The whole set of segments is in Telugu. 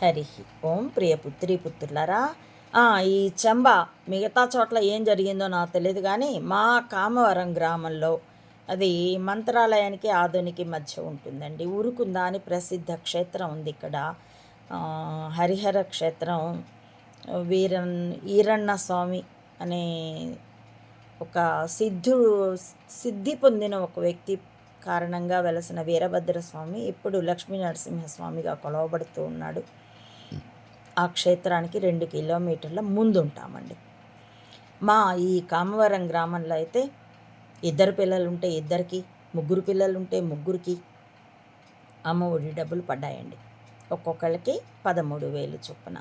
హరి ఓం ప్రియ పుత్రి పుత్రులారా. ఈ చెంబ మిగతా చోట్ల ఏం జరిగిందో నాకు తెలియదు కానీ మా కామవరం గ్రామంలో అది మంత్రాలయానికి ఆధునికి మధ్య ఉంటుందండి. ఊరుకుందా అని ప్రసిద్ధ క్షేత్రం ఉంది ఇక్కడ. హరిహర క్షేత్రం వీరన్ ఈరన్న స్వామి అనే ఒక సిద్ధుడు సిద్ధి పొందిన ఒక వ్యక్తి కారణంగా వెలసిన వీరభద్ర స్వామి ఇప్పుడు లక్ష్మీ నరసింహస్వామిగా కొలవబడుతూ ఉన్నాడు. ఆ క్షేత్రానికి రెండు కిలోమీటర్ల ముందు ఉంటామండి మా ఈ కామవరం గ్రామంలో అయితే ఇద్దరు పిల్లలు ఉంటే ఇద్దరికి ముగ్గురు పిల్లలు ఉంటే ముగ్గురికి అమ్మ ఒడి డబ్బులు పడ్డాయండి. ఒక్కొక్కరికి పదమూడు వేలు చొప్పున.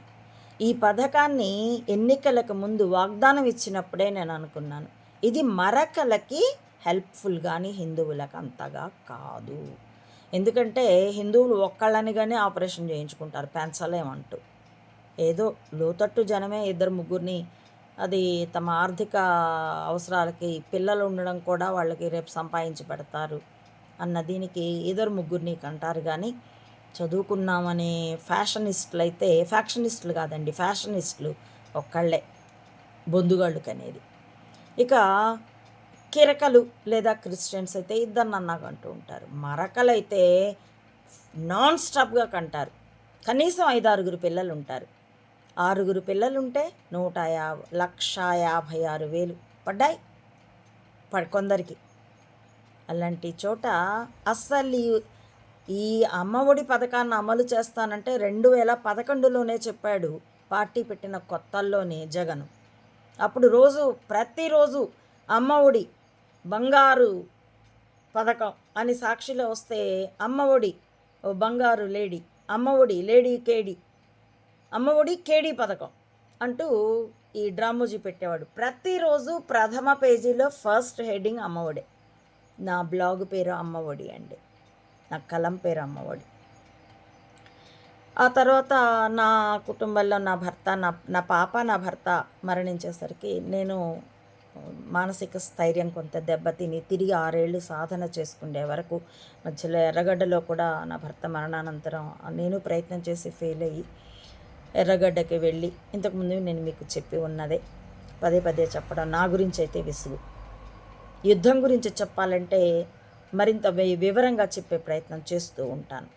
ఈ పథకాన్ని ఎన్నికలకు ముందు వాగ్దానం ఇచ్చినప్పుడే నేను అనుకున్నాను. ఇది మరకలకి హెల్ప్ఫుల్ కానీ హిందువులకు అంతగా కాదు. ఎందుకంటే హిందువులు ఒక్కళ్ళని కానీ ఆపరేషన్ చేయించుకుంటారు పెంచలేమంటూ. ఏదో లోతట్టు జనమే ఇద్దరు ముగ్గురిని అది తమ ఆర్థిక అవసరాలకి పిల్లలు ఉండడం కూడా వాళ్ళకి రేపు సంపాదించి పెడతారు అన్న దీనికి ఇద్దరు ముగ్గురిని కంటారు కానీ చదువుకున్నామనే ఫ్యాషనిస్టులు అయితే ఫ్యాక్షనిస్టులు కాదండి ఫ్యాషనిస్టులు ఒక్కళ్ళే బొందుగాళ్ళుకనేది. ఇక కిరకలు లేదా క్రిస్టియన్స్ అయితే ఇద్దరు అంటూ ఉంటారు. మరకలైతే నాన్ స్టాప్గా కంటారు. కనీసం ఐదు ఆరుగురు పిల్లలు ఉంటారు ఆరుగురు పిల్లలు ఉంటే నూట యాభై లక్ష యాభై ఆరు వేలు పడ్డాయి. పడ్ కొందరికి. అలాంటి చోట అస్సలు ఈ- అమ్మఒడి పథకాన్ని అమలు చేస్తానంటే రెండు వేల పదకొండులోనే చెప్పాడు పార్టీ పెట్టిన కొత్తల్లోనే జగన్. అప్పుడు రోజు ప్రతిరోజు అమ్మ ఒడి బంగారు పథకం అని సాక్షిలో వస్తే అమ్మ ఒడి ఓ బంగారు లేడీ అమ్మ ఒడి లేడీ కేడి అమ్మ ఒడి కేడీ పథకం అంటూ ఈ డ్రామోజీ పెట్టేవాడు. ప్రతిరోజు ప్రథమ పేజీలో ఫస్ట్ హెడ్డింగ్ అమ్మఒడే నా బ్లాగ్ పేరు అమ్మఒడి అండి. నా కలం పేరు అమ్మఒడి ఆ తర్వాత నా కుటుంబంలో నా భర్త నా నా పాప నా భర్త మరణించేసరికి నేను మానసిక స్థైర్యం కొంత దెబ్బతిని తిరిగి ఆరేళ్ళు సాధన చేసుకునే వరకు మధ్యలో ఎర్రగడ్డలో కూడా నా భర్త మరణానంతరం నేను ప్రయత్నం చేసి ఫెయిల్ అయ్యి ఎర్రగడ్డకి వెళ్ళి ఇంతకుముందు నేను మీకు చెప్పి ఉన్నదే. పదే పదే చెప్పడం నా గురించి అయితే విసుగు. యుద్ధం గురించి చెప్పాలంటే మరింత వివరంగా చెప్పే ప్రయత్నం చేస్తూ ఉంటాను.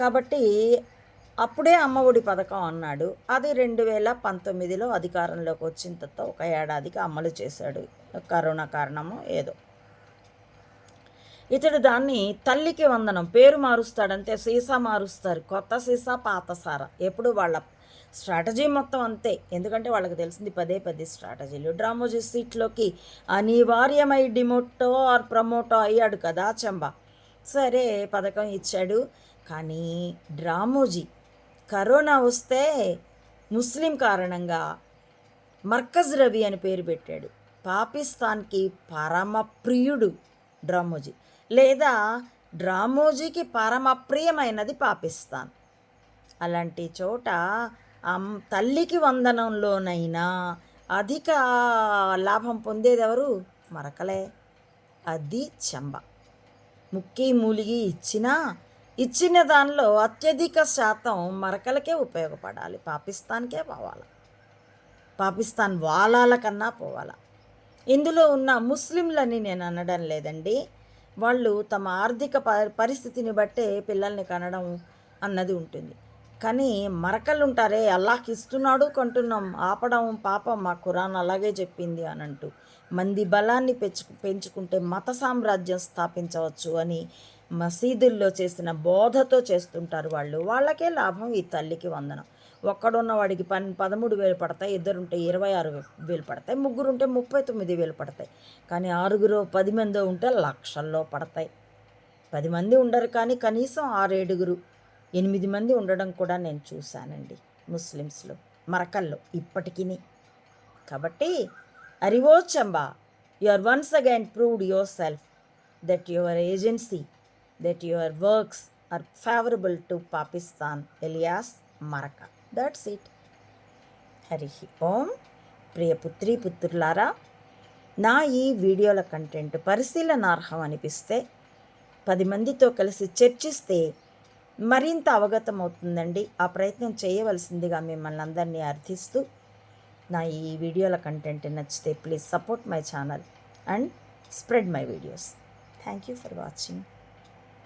కాబట్టి అప్పుడే అమ్మఒడి పథకం అన్నాడు. అది రెండు వేల పంతొమ్మిదిలో అధికారంలోకి వచ్చిన తర్వాత ఒక ఏడాదికి అమలు చేశాడు. కరోనా కారణము ఏదో. ఇతడు దాన్ని తల్లికి వందనం పేరు మారుస్తాడంతే సీసా మారుస్తారు. కొత్త సీసా పాత సారా. ఎప్పుడు వాళ్ళ స్ట్రాటజీ మొత్తం అంతే. ఎందుకంటే వాళ్ళకి తెలిసింది పదే పదే స్ట్రాటజీలు. డ్రామోజీ సీట్లోకి అనివార్యమై డిమోటో ఆర్ ప్రమోటో అయ్యాడు కదా చంబా. సరే పథకం ఇచ్చాడు. కానీ డ్రామోజీ కరోనా వస్తే ముస్లిం కారణంగా మర్కజ్ రవి అని పేరు పెట్టాడు. పాకిస్తాన్కి పరమ ప్రియుడు డ్రామోజీ. లేదా డ్రామోజీకి పరమ ప్రియమైనది పాకిస్తాన్. అలాంటి చోట తల్లికి వందనంలోనైనా అధిక లాభం పొందేది ఎవరు మరకలే. అది చెంబ. ముక్కి మూలిగి ఇచ్చినా ఇచ్చిన దానిలో అత్యధిక శాతం మరకలకే ఉపయోగపడాలి. పాకిస్తాన్కే పోవాలి. పాకిస్తాన్ వాలాల కన్నా పోవాలా. ఇందులో ఉన్న ముస్లింలని నేను అనడం లేదండి. వాళ్ళు తమ ఆర్థిక పరిస్థితిని బట్టే పిల్లల్ని కనడం అన్నది ఉంటుంది. కానీ మరకలు ఉంటారే అల్లాహ్ ఇస్తున్నాడు కొంటున్నాం ఆపడం పాపం మా ఖురాన్ అలాగే చెప్పింది అని అంటూ మంది బలాన్ని పెంచు పెంచుకుంటే మత సామ్రాజ్యం స్థాపించవచ్చు అని మసీదుల్లో చేసిన బోధతో చేస్తుంటారు వాళ్ళు. వాళ్ళకే లాభం ఈ తల్లికి వందనం. ఒక్కడున్న వాడికి పన్ పదమూడు వేలు పడతాయి ఇద్దరుంటే ఇరవై ఆరు వేలు పడతాయి ముగ్గురు ఉంటే ముప్పై తొమ్మిది వేలు పడతాయి. కానీ ఆరుగురు పది మంది ఉంటే లక్షల్లో పడతాయి. పది మంది ఉండరు కానీ కనీసం ఆరేడుగురు ఎనిమిది మంది ఉండడం కూడా నేను చూశానండి ముస్లిమ్స్లో మరకల్లో ఇప్పటికీ కాబట్టి అరివో Chamba you are once again proved yourself that your agency that your works are favourable to Pakistan alias మరక దట్స్ ఇట్ హరి ఓం ప్రియ పుత్రి పుత్రులారా నా ఈ వీడియోల కంటెంట్ పరిశీలనార్హం అనిపిస్తే పది మందితో కలిసి చర్చిస్తే మరింత అవగతం అవుతుందండి ఆ ప్రయత్నం చేయవలసిందిగా మిమ్మల్ని అందరినీ అర్థిస్తూ నా ఈ వీడియోల కంటెంట్ నచ్చితే please support my channel and spread my videos thank you for watching